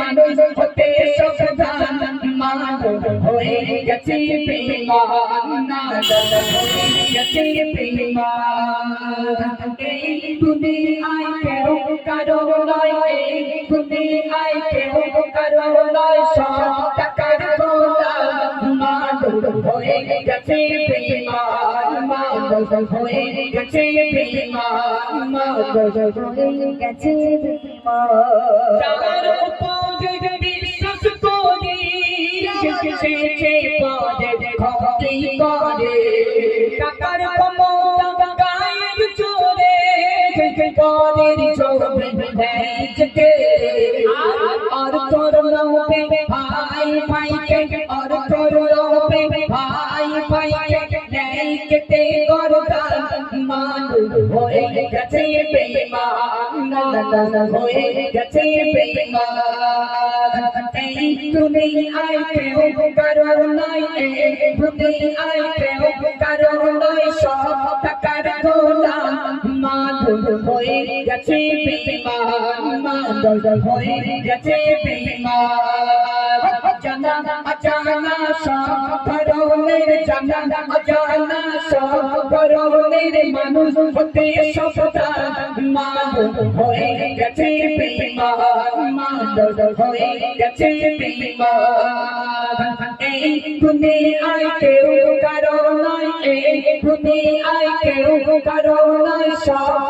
মানুষ হতে সাবধান মাগো হয়ে গেছে এই দুনিয়ায় কেউ কারও নয় এই দুনিয়ায় কেউ কারও নয় সব হয়ে গেছে বেঈমান মাগো হয়ে গেছে বেঈমান মাগো হয়ে গেছে বেঈমান তার উপরে বিশ্বাস করি সে যে পদে ক্ষতি করে টাকার ক্ষমতা গায়ের চোরে করে চোরে আর তোর মানু হয়ে গেছে বেঈমান হয়ে গেছে বেঈমান এই দুনিয়ায় কেউ কারও নাই, এই দুনিয়ায় কেউ কারও নাই। সব টাকার গোলাম বেঈমান বেঈমান সব ধরনের মানুষ হতে সাবধান মা হয়ে গেছে মাধু হয়ে গেছে এই দুনিয়ায় কেউ কারও নাই, এই কেউ নাই, সব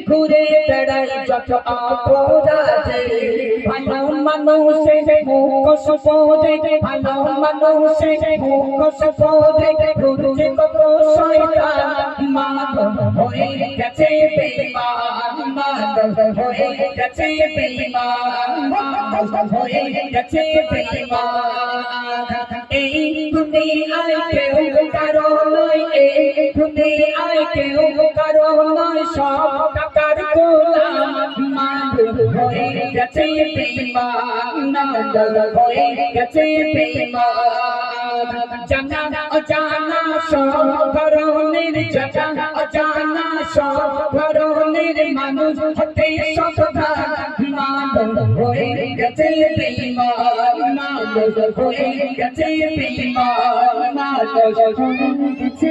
ঘুরে বেড়াই যত অপরাধে ভালো মানুষে মুখোশ পরে ভালো মানুষে মুখোশ পরে ঘুরছে কত শয়তান মাগো হয়ে গেছে বেঈমান মাগো হয়ে গেছে বেঈমান মাগো হয়ে গেছে বেঈমান। এই দুনিয়ায় কেউ কারও এই দুনিয়ায় কেউ কারও নয়, সব টাকার গোলাম মাগো হয়ে গেছে বেঈমান মাগো হয়ে গেছে বেঈমান। জানা অজানা সব ধরনের জানা অজানা সব ধরনের মানুষ হতে সাবধান মাগো হয়ে গেছে বেঈমান মাগো হয়ে গেছে হয়ে গেছে